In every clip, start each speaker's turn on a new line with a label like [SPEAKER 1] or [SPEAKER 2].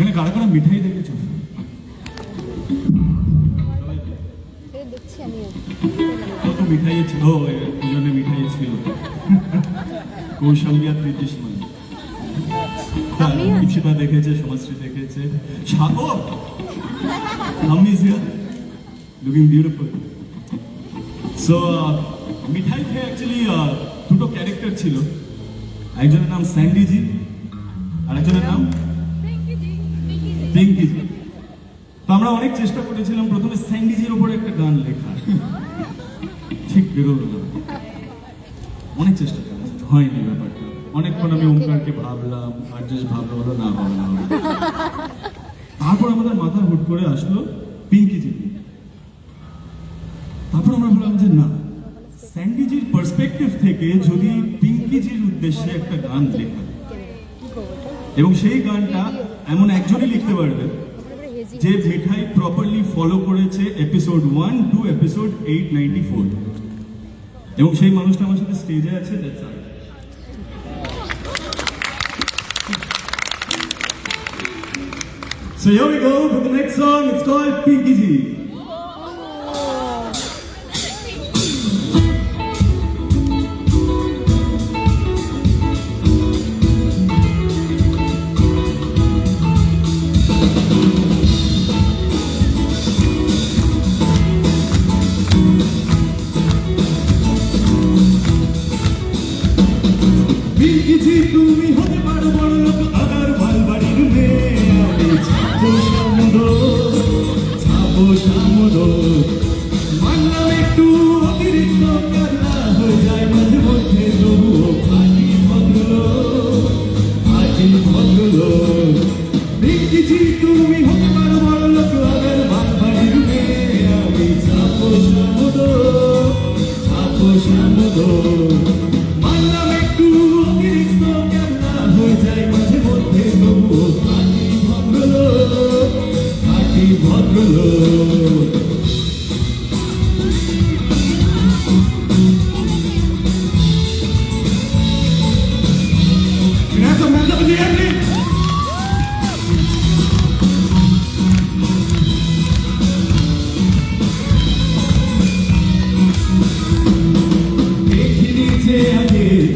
[SPEAKER 1] এখানে কারা কারা মিঠাই দেখেছ? কত মিঠাই ছিল দুজনে মিঠাই ছিল। কৌশল্যা
[SPEAKER 2] আমি আছি।
[SPEAKER 1] ইপসিতা দেখেছে সমাজশ্রী দেখেছে। Sagar Hamiz here looking beautiful so Mithai খেয়ে অ্যাকচুয়ালি দুটো ক্যারেক্টার ছিল। একজনের নাম স্যান্ডিজি আর একজনের নাম পিঙ্কি জি তো আমরা অনেক চেষ্টা করেছিলাম, প্রথমে স্যান্ডিজির উপরে একটা গান লেখা। ঠিক বেরোলো না। অনেক চেষ্টা করেছি। হয়নি ব্যাপারটা। অনেকক্ষণ আমি ওমকারকে ভাবলাম, আর জাস্ট ভাবলো হলো না, হবে তারপর আমাদের মাথা হুট করে আসলো পিঙ্কি তারপর আমরা ভাবলাম যে, না স্যান্ডিজির পার্সপেক্টিভ থেকে যদি পিঙ্কিজির উদ্দেশ্যে একটা গান লেখা? এবং সেই গানটা এমন একজনই লিখতে পারবে যে মিঠাই প্রপারলি ফলো করেছে episode one two episode eight ninety four এবং সেই মানুষটা আমার সাথে স্টেজে আছে. So here we go for the next song. It's called Pinky Ji. জি তুমি হতে পারো বড় লোক আগার বালবাড়ির মেয়ে। ছাপো সামুদো ছাপো সামুদো। মানলাম একটু অতিরিক্ত কান্না হয়ে যায় মাঝে মধ্যে, তবুও ফাঁকি ভদ্রলোক ফাঁকি ভদ্রলোক। পিঙ্কি তুমি হতে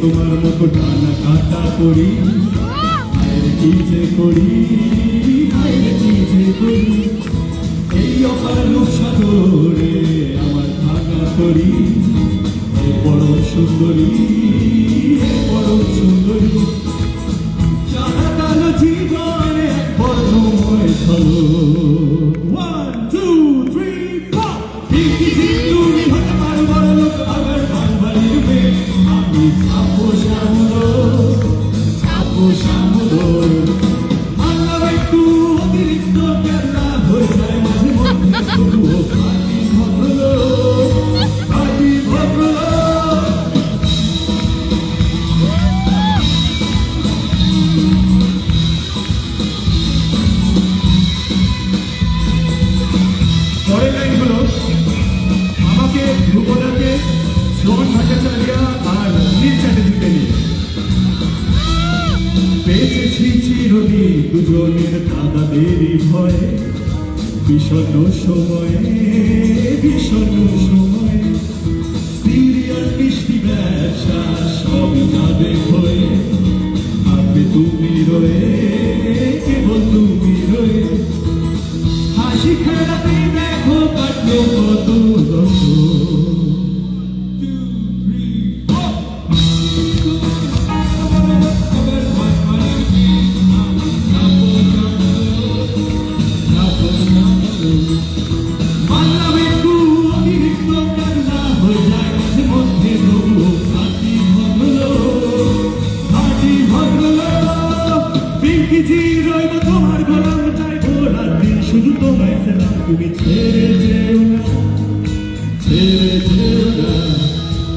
[SPEAKER 1] তোমার মতো টানা কাটা করি করি করি অপার সাগরে আমার করি এ বড় সুন্দরী বড় সুন্দরী। সাদা কালো জীবনে বর্ণময় আবার বাংলার মেয়ে। আমি ছাপো সামুদো ছাপো সামুদো আল্লাহ একটু অতিরিক্ত কেনা শ্রবণ ভট্টাচার্য আর নীল চ্যাটার্জিকে নিয়ে বেঁচেছি চিরদিন দুজনের দাদাদেরই ভয়ে বিষণ্ণ সময়ে বিষণ্ণ সময়ে সিরিয়াল মিষ্টি ব্যবসা সবই তাদের হয়ে তুমি রয়ে কেবল তুমি রয়ে হাসি খেলাতে দেখো কাটলো কত দশক শুধু তোমায় সেলাম তুমি ছেড়ে যেও না ছেড়ে যেও না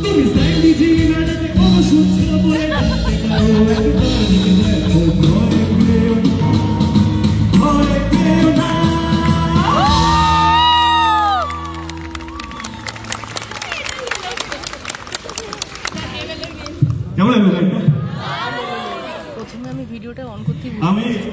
[SPEAKER 1] তুমি স্যান্ডি জি না যাতে কোনো সূত্র বলে ডাকতে পারো একবার দেখো ঘরে ফিরেও ঘরে ফিরেও না কেমন লাগল গানটা?
[SPEAKER 2] প্রথমে আমি ভিডিওটা অন করতে
[SPEAKER 1] আমি